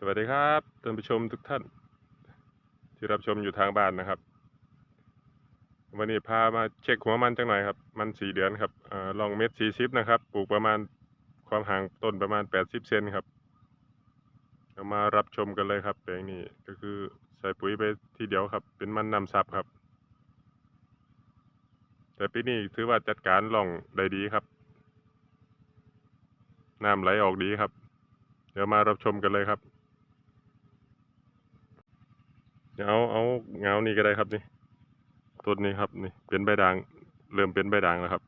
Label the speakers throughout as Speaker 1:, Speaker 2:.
Speaker 1: สวัสดีครับท่านผู้ชมทุกท่าน ที่รับชมอยู่ทางบ้านนะครับ วันนี้พามาเช็คหัวมันจังหน่อยครับ มันสี่เดือนครับอลองเม็ดสี่สิบนะครับ ปลูกประมาณความห่างต้นประมาณแปดสิบเซนครับเรามารับชมกันเลยครับแปลงนี้ก็คือใส่ปุ๋ยไปทีเดียวครับ เป็นมันนำซับครับ แต่ปีนี้ถือว่าจัดการล่องได้ดีครับน้ำไหลออกดีครับ เดี๋ยวมารับชมกันเลยครับ เอาเอาเงานี่ก็ได้ครับนี่ต้นนี้ครับนี่เป็นใบด่างเริ่มเป็นใบด่างแล้วครับ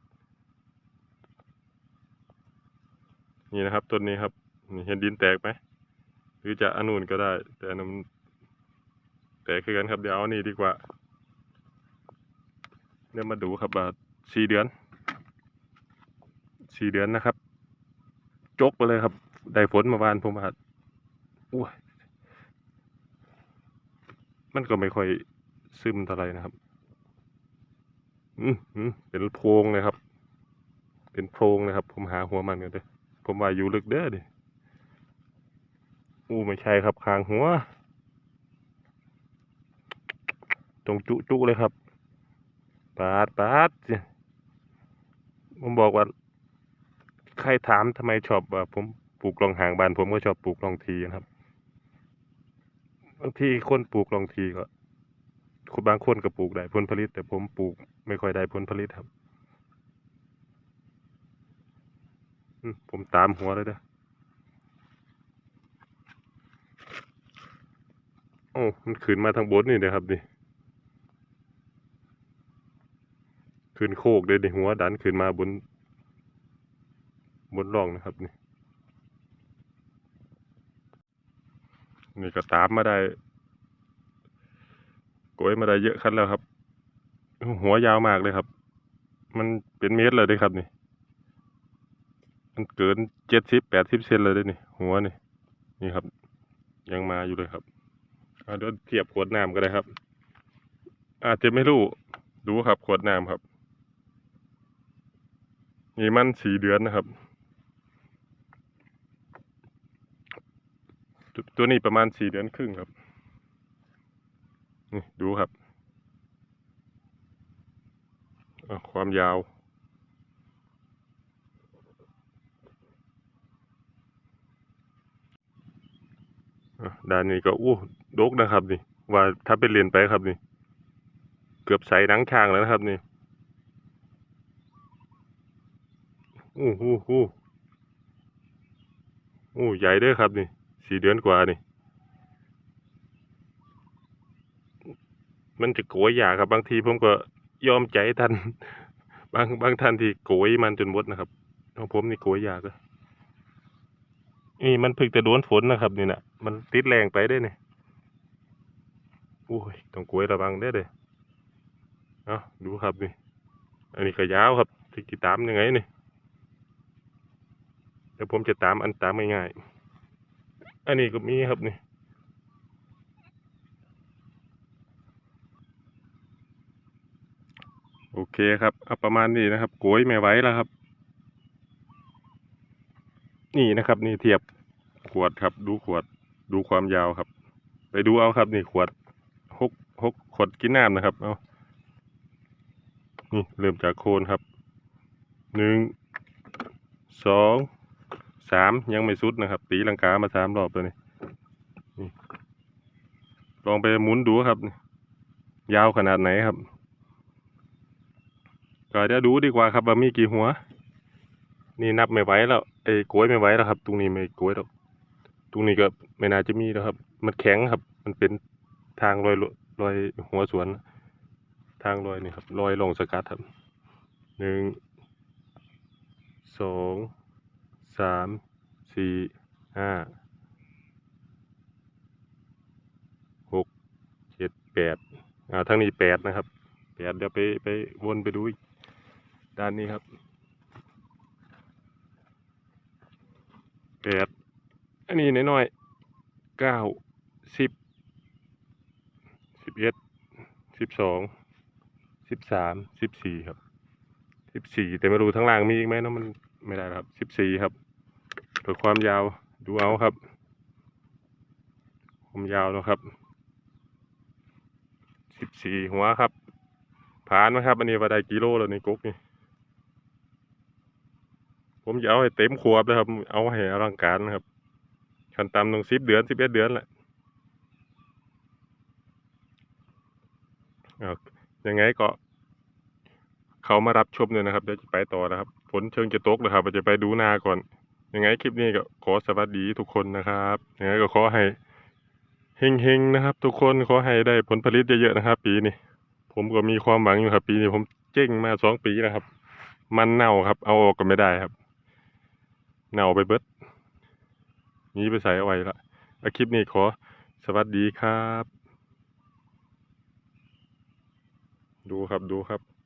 Speaker 1: นี่นะครับต้นนี้ครับนี่เห็นดินแตกไหมหรือจะอนนุนก็ได้ แต่อันนั้นมันแตกคือกันครับเดี๋ยวเอานี่ดีกว่าเดี๋ยวมาดูครับว่าสี่เดือนสี่เดือนนะครับ จกไปเลยครับ ได้ฝนมาวานผมว่าอ้ย มันก็ไม่ค่อยซึมเท่าไหรนะครับอืมอืมเป็นโพรงเลยครับ เป็นโพรงเลยครับ ผมหาหัวมันกันเลยผมว่าอยู่ลึกเด้อดิอู้ไม่ใช่ครับคางหัว ตรงจุจุเลยครับปาดปาดผมบอกว่า ใครถามทำไมชอบว่าผมปลูกลองหางบานผมก็ชอบปลูกลองทีนะครับ บางทีคนปลูกลองทีก็บางคนก็ปลูกได้ผลผลิต แต่ผมปลูกไม่ค่อยได้ผลผลิตครับผมตามหัวเลยเด้อโอ้มันขึ้นมาทางบนนี่นะครับนี่ขึ้นโคกเลยดิหัวดันขึ้นมาบน บนร่องนะครับนี่ นี่ก็ตามมาได้โกยมาได้เยอะคันแล้วครับ หัวยาวมากเลยครับ มันเป็นเมตรเลยด้วยครับนี่ มันเกินเจ็ดสิบแปดสิบเซนเลยด้วยนี่หัวนี่ นี่ครับ ยังมาอยู่เลยครับอ่าเดี๋ยวเทียบขวดน้ำก็ได้ครับ อาจจะไม่รู้ดูครับขวดน้ำครับ นี่มันสี่เดือนนะครับ ตัวตัวนี้ประมาณสี่เดือนครึ่งครับ นี่ดูครับ ความยาวด้านนี้ก็อู้ดกนะครับนี่ ว่าถ้าเป็นเรียนไปครับนี่ เกือบใส่หนังช้างแล้วนะครับนี่อู้หู้หู้อู้ใหญ่ด้วยครับนี่ สี่เดือนกว่านี่ มันจะโกยยาครับ บางทีผมก็ยอมใจทัน บางบางท่านที่โกยมันจนหมดนะครับของผมนี่โกยยากอะนี่มันเพิ่งจะโดนฝนนะครับ นี่นะมันติดแรงไปได้เนี่ยโอ้ยต้องโกยระวังได้อเลยเอาดูครับนี่ อันนี้ก็ยาวครับที่ตามยังไงนี่เดี๋ยวผมจะตามอันตามง่ายๆ อันนี้ก็มีครับนี่โอเคครับเอาประมาณนี้นะครับโกยไม่ไหวแล้วครับ นี่นะครับ นี่เทียบขวดครับ ดูขวดดูความยาวครับ ไปดูเอาครับ นี่ขวดหกหกขวดกินน้ำนะครับ เอานี่เริ่มจากโคนครับหนึ่งสอง สามยังไม่สุดนะครับ ตีลังกามาสามรอบแล้วนี่นี่ลองไปหมุนดูครับ ยาวขนาดไหนครับก็เดี๋ยวดูดีกว่าครับว่ามีกี่หัว นี่นับไม่ไหวแล้วไอ้โกยไม่ไหวแล้วครับ ตรงนี้ไม่โกยแล้วตรงนี้ก็ไม่น่าจะมีแล้วครับ มันแข็งครับ มันเป็นทางรอยรอยหัวสวน ทางรอยนี่ครับรอยลงสกัดครับหนึ่งสอง สามสี่ห้าหกเจ็ดแปดอ่าทางนี้แปดนะครับแปดเดี๋ยวไปไปวนไปดูอีกด้านนี้ครับแปดอันนี้น้อยๆเก้าสิบสิบเอ็ดสิบสองสิบสามสิบสี่ครับสิบสี่แต่ไม่รู้ทั้งล่างมีอีกไหมเนาะมันไม่ได้ครับสิบสี่ครับ เพื่อความยาวดูเอาครับผมยาวนะครับสิบสี่หัวครับ ผ่านไหมครับ อันนี้ว่าได้กิโลแล้วในกุ๊กนี่ผมจะเอาให้เต็มขวบนะครับ เอาให้อลังการนะครับขั้นต่ำต้องสิบเดือนสิบเอ็ดเดือนแหละอายังไงก็ เขามารับชมเลยนะครับเดี๋ยวจะไปต่อนะครับฝนเชิงจะตกนะครับเราจะไปดูนาก่อน ยังไงคลิปนี้ก็ขอสวัสดีทุกคนนะครับยังไงก็ขอให้เฮงๆนะครับ ทุกคนขอให้ได้ผลผลิตเยอะๆนะครับ ปีนี้ผมก็มีความหวังอยู่ครับ ปีนี้ผมเจ๊งมาสองปีนะครับ มันเน่าครับ เอาออกก็ไม่ได้ครับ เน่าไปเบิดนี้ไปใส่เอาไว้ละคลิปนี้ขอสวัสดีครับ ดูครับดูครับ